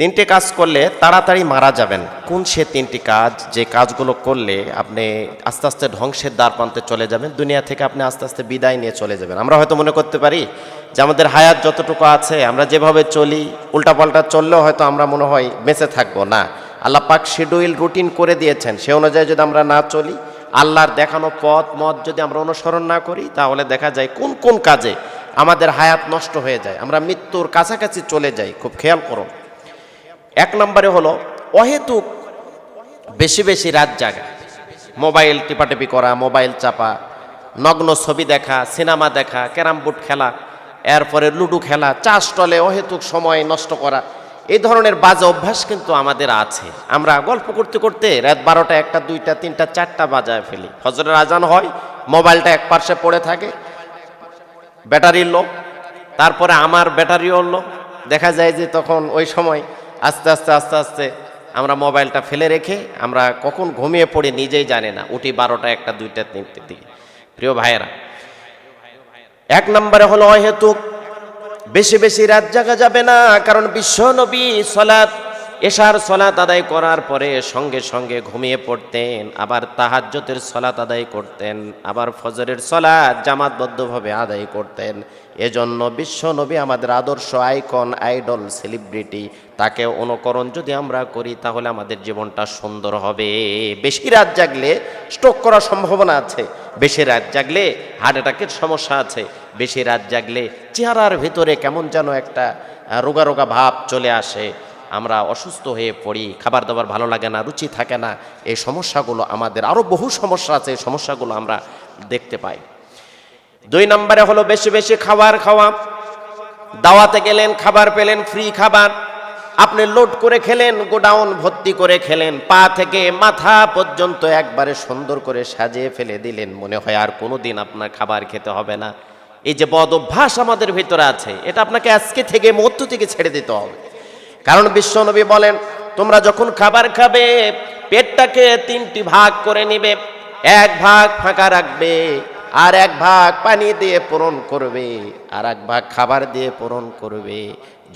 তিনটে কাজ করলে তাড়াতাড়ি মারা যাবেন। কোন সে তিনটি কাজ? যে কাজগুলো করলে আপনি আস্তে আস্তে ধ্বংসের দ্বার প্রান্তে চলে যাবেন, দুনিয়া থেকে আপনি আস্তে আস্তে বিদায় নিয়ে চলে যাবেন। আমরা হয়তো মনে করতে পারি যে আমাদের হায়াত যতটুকু আছে, আমরা যেভাবে চলি, উল্টাপাল্টা চললেও হয়তো আমরা মনে হয় বেঁচে থাকব না। আল্লাহ পাক শিডিউল রুটিন করে দিয়েছেন। সে অনুযায়ী যদি আমরা না চলি, আল্লাহর দেখানো পথ, মত যদি আমরা অনুসরণ না করি, তাহলে দেখা যায় কোন কোন কাজে আমাদের হায়াত নষ্ট হয়ে যায়। আমরা মৃত্যুর কাছাকাছি চলে যাই। খুব খেয়াল করুন। এক নম্বরে হলো, অহেতুক বেশি বেশি রাত জাগা। মোবাইল টিপাটিপি করা, মোবাইল চাপা, নগ্ন ছবি দেখা, সিনেমা দেখা, ক্যারাম বোর্ড খেলা, এরপরে লুডো খেলা চাষ টলে অহেতুক সময় নষ্ট করা, এই ধরনের বাজে অভ্যাস কিন্তু আমাদের আছে। আমরা গল্প করতে করতে রাত বারোটা, একটা, দুইটা, তিনটা, চারটা বাজায় ফেলি। হজরের আজান হয়, মোবাইলটা এক পার্শ্বে পড়ে থাকে ব্যাটারি লো তারপরে আমার ব্যাটারিও লো দেখা যায় যে তখন ওই সময় আস্তে আস্তে আস্তে আস্তে আমরা মোবাইলটা ফেলে রেখে আমরা কখন ঘুমিয়ে পড়ি নিজেই জানি না। উঠি বারোটা, একটা, দুইটা তিনটে দিকে। প্রিয় ভাইয়েরা, এক নম্বরে হলো, অহেতুক, বেশি বেশি রাত জাগা যাবে না, কারণ বিশ্ব নবী সলাৎ এশার সলাৎ আদায় করার পরে সঙ্গে সঙ্গে ঘুমিয়ে পড়তেন, আবার তাহাজ্জতের সলাত আদায় করতেন, আবার ফজরের সলাৎ জামাতবদ্ধভাবে আদায় করতেন। এজন্য বিশ্ব নবী আমাদের আদর্শ আইকন, আইডল, সেলিব্রিটি, তাকে অনুকরণ যদি আমরা করি তাহলে আমাদের জীবনটা সুন্দর হবে। বেশি রাত জাগলে স্ট্রোক করার সম্ভাবনা আছে, বেশি রাত জাগলে হার্ট অ্যাটাকের সমস্যা আছে, বেশি রাত জাগলে চেহারার ভিতরে কেমন যেন একটা রোগা রোগা ভাব চলে আসে। আমরা অসুস্থ হয়ে পড়ি, খাবার দাবার ভালো লাগে না, রুচি থাকে না, এই সমস্যাগুলো আমাদের আরও বহু সমস্যা আছে, এই সমস্যাগুলো আমরা দেখতে পাই। দুই নম্বরে হলো বেশি বেশি খাবার খাওয়া। দাওয়াতে গেলেন, খাবার পেলেন ফ্রি খাবার। আপনি লোড করে খেলেন গোডাউন ভর্তি করে খেলেন, পা থেকে মাথা পর্যন্ত একবারে সুন্দর করে সাজিয়ে ফেলে দিলেন। মনে হয় আর কোনো দিন আপনার খাবার খেতে হবে না। এই যে বদ অভ্যাস আমাদের ভিতরে আছে, এটা আপনাকে আজকে থেকে মুহূর্ত থেকে ছেড়ে দিতে হবে। কারণ বিশ্বনবী বলেন, তোমরা যখন খাবার খাবে, পেটটাকে তিনটি ভাগ করে নিবে। এক ভাগ ফাঁকা রাখবে, আর এক ভাগ পানি দিয়ে পূরণ করবে, আর এক ভাগ খাবার দিয়ে পূরণ করবে।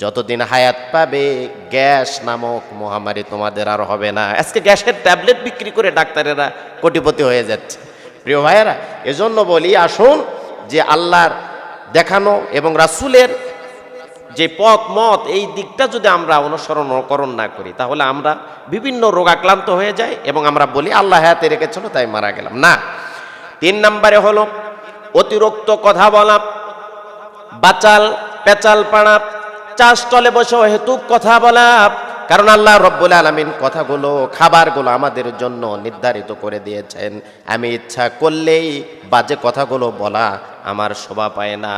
যতদিন হায়াত পাবে, গ্যাস নামক মহামারী তোমাদের আর হবে না। আজকে গ্যাসের ট্যাবলেট বিক্রি করে ডাক্তারেরা কোটিপতি হয়ে যাচ্ছে। প্রিয় ভাইয়েরা, এজন্য বলি, আসুন যে আল্লাহর দেখানো এবং রাসূলের যে পথ, মত, এই দিকটা যদি আমরা অনুসরণ করণ না করি, তাহলে আমরা বিভিন্ন রোগাক্রান্ত হয়ে যাই এবং আমরা বলি, আল্লাহ হায়াতে রেখেছিল, তাই মারা গেলাম। না। তিন নম্বরে হলো অতিরিক্ত কথা বলা, বাচাল, পেচাল পাড়া, চাষ তলে বসে হেতুক কথা বলা, কারণ আল্লাহ রব্বুল আলমিন কথাগুলো, খাবারগুলো আমাদের জন্য নির্ধারিত করে দিয়েছেন। আমি ইচ্ছা করলেই বাজে কথাগুলো বলা আমার শোভা পায় না।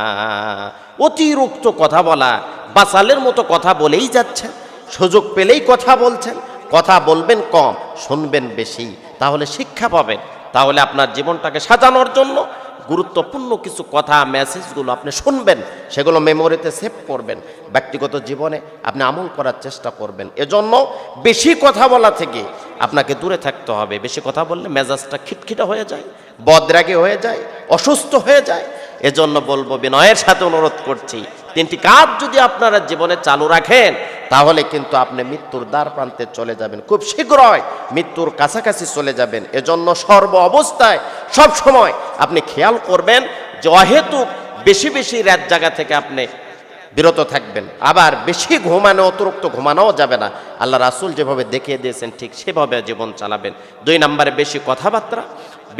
অতিরিক্ত কথা বলা, বাচালের মতো কথা বলেই যাচ্ছেন। সুযোগ পেলেই কথা বলছেন। কথা বলবেন কম, শুনবেন বেশি, তাহলে শিক্ষা পাবেন। তাহলে আপনার জীবনটাকে সাজানোর জন্য গুরুত্বপূর্ণ কিছু কথা মেসেজগুলো আপনি শুনবেন, সেগুলো মেমোরিতে সেভ করবেন। ব্যক্তিগত জীবনে আপনি আমল করার চেষ্টা করবেন। এজন্য বেশি কথা বলা থেকে আপনাকে দূরে থাকতে হবে। বেশি কথা বললে মেজাজটা খিটখিটা হয়ে যায়, বদরাগে হয়ে যায়, অসুস্থ হয়ে যায়। এজন্য বলব, বিনয়ের সাথে অনুরোধ করছি, তিনটি কাজ যদি আপনারা জীবনে চালু রাখেন, তাহলে কিন্তু আপনি মৃত্যুর দ্বার প্রান্তে চলে যাবেন। খুব শীঘ্রই মৃত্যুর কাছাকাছি চলে যাবেন। এজন্য সর্ব অবস্থায় সব সময় আপনি খেয়াল করবেন যে অহেতুক বেশি বেশি রাত জায়গা থেকে আপনি বিরত থাকবেন। আবার বেশি ঘুমানো, অতিরিক্ত ঘুমানোও যাবে না। আল্লাহ রাসুল যেভাবে দেখিয়ে দিয়েছেন, ঠিক সেভাবে জীবন চালাবেন। দুই নম্বরে বেশি কথাবার্তা,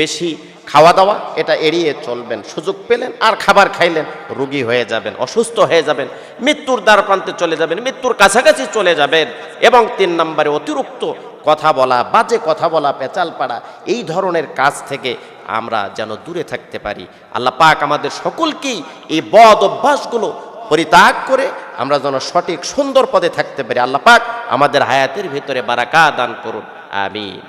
বেশি খাওয়া দাওয়া এটা এড়িয়ে চলবেন। সুযোগ পেলেন আর খাবার খাইলেন, রুগী হয়ে যাবেন, অসুস্থ হয়ে যাবেন, মৃত্যুর দ্বার প্রান্তে চলে যাবেন, মৃত্যুর কাছাকাছি চলে যাবেন। এবং তিন নম্বরে অতিরিক্ত কথা বলা, বাজে কথা বলা, পেঁচাল পাড়া, এই ধরনের কাজ থেকে আমরা যেন দূরে থাকতে পারি। আল্লাহ পাক আমাদের সকলকেই এই বদ অভ্যাসগুলো পরিত্যাগ করে আমরা যেন সঠিক সুন্দর পদে থাকতে পারি। আল্লাহ পাক আমাদের হায়াতের ভিতরে বারাকা দান করুন। আমিন।